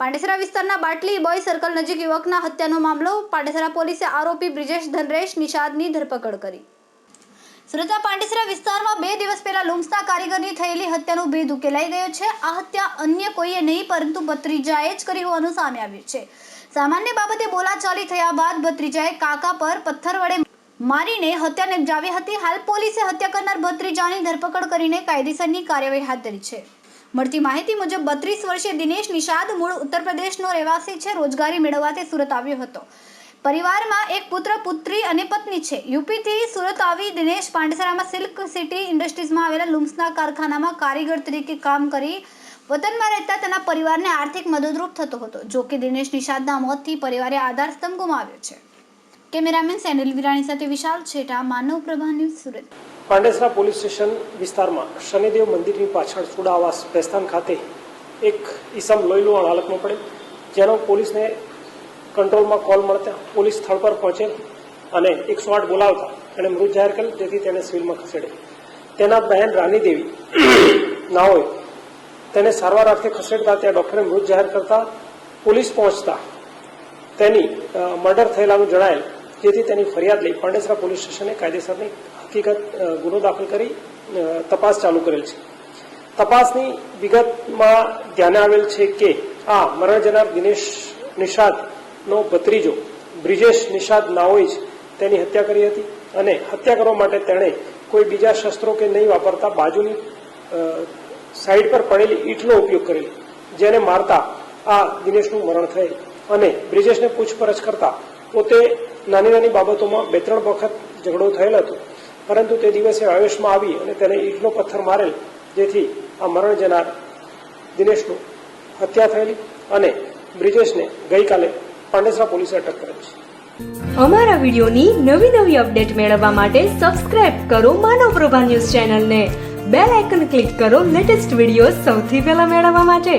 પાંડેસરા વિસ્તારના બાટલી boy circle નજીક યુવકના હત્યાનો મામલો, પાંડેસરા પોલીસે આરોપી બ્રિજેશ ધનરેશ નિષાદની ધરપકડ કરી. સુરતના પાંડેસરા વિસ્તારમાં બે દિવસ પહેલા લુમ્સના કારીગરની થયેલી હત્યાનો ભેદ ઉકેલાઈ ગયો છે. આ હત્યા અન્ય કોઈએ નહીં, પરંતુ ભત્રીજાએ જ કરી હોવાનું સામે આવ્યું છે. સામાન્ય બાબતે બોલાચાલી થયા બાદ ભત્રીજાએ કાકા પર પથ્થર વડે મારીને હત્યા નિપજાવી હતી. હાલ પોલીસે હત્યા કરનાર ભત્રીજાની ધરપકડ કરીને કાયદેસરની કાર્યવાહી હાથ ધરી છે. મળતી માહિતી મુજબ બત્રીસ વર્ષીય દિનેશ નિષાદ મૂળ ઉત્તર પ્રદેશનો રહેવાસી છે. રોજગારી મેળવવાથી સુરત આવ્યો હતો. પરિવારમાં એક પુત્ર, પુત્રી અને પત્ની છે. યુપીથી સુરત આવી દિનેશ પાંડેસરામાં સિલ્ક સિટી ઇન્ડસ્ટ્રીઝમાં આવેલા લુમ્સના કારખાનામાં કારીગર તરીકે કામ કરી વતનમાં રહેતા તેના પરિવારને આર્થિક મદદરૂપ થતો હતો. જો કે દિનેશ નિષાદના મોતથી પરિવારે આધારસ્તંભ ગુમાવ્યો છે. કેમેરામેન સેનિલ વિરાણી સાથે Vishal Chheta, Manav Prabha news Surat. Pandesara police station વિસ્તારમાં શનિદેવ મંદિરની પાછળ સુડાવાસ પ્રસ્થાન ખાતે એક ઈસમ લોહીલુહાણ હાલતમાં પડે જેનો પોલીસને કંટ્રોલમાં કોલ મળતા પોલીસ સ્થળ પર પહોંચે અને એકસો આઠ બોલાવતા એણે મૃત જાહેર કરેલ, જેથી તેને સિવિલમાં ખસેડે. તેના બહેન રાની દેવી ના હોય, તેને સારવાર અર્થે ખસેડતા ત્યાં ડૉક્ટરે મૃત જાહેર કરતા પોલીસ પહોંચતા તેની મર્ડર થયેલાનું જણાયેલ જેથી તેની ફરિયાદ લઈ પાંડેસરા પોલીસ સ્ટેશને કાયદેસરની હકીકત ગુનો દાખલ કરી તપાસ ચાલુ કરેલ છે. તપાસની વિગતમાં ધ્યાને આવેલ છે કે આ મરણ જનાર દિનેશ નિષાદનો ભત્રીજો, બ્રિજેશ નિષાદ નાઓએ જ તેની હત્યા કરી હતી અને હત્યા કરવા માટે તેણે કોઈ બીજા શસ્ત્રો કે નહીં વાપરતા બાજુની સાઈડ પર પડેલી ઈંટનો ઉપયોગ કરેલ, જેને મારતા આ દિનેશનું મરણ થયેલ. અને બ્રિજેશને પૂછપરછ કરતા પોતે નાની નાની બાબતોમાં બે ત્રણ વખત ઝઘડો થયેલ હતો. પરંતુ તે દિવસે આવેશમાં આવી અને તેને ઈટનો પથ્થર મારેલ, જેથી આ મરણ જનાર દિનેશનું હત્યા થયેલી અને બ્રિજેશને ગઈકાલે પાંડેસરા પોલીસે અટક કરેલ છે. અમારા વિડીયોની નવી નવી અપડેટ મેળવવા માટે સબસ્ક્રાઇબ કરો માનવ પ્રભા ન્યૂઝ ચેનલને. બેલ આઇકન ક્લિક કરો લેટેસ્ટ વીડિયો સૌથી પહેલા મેળવવા માટે.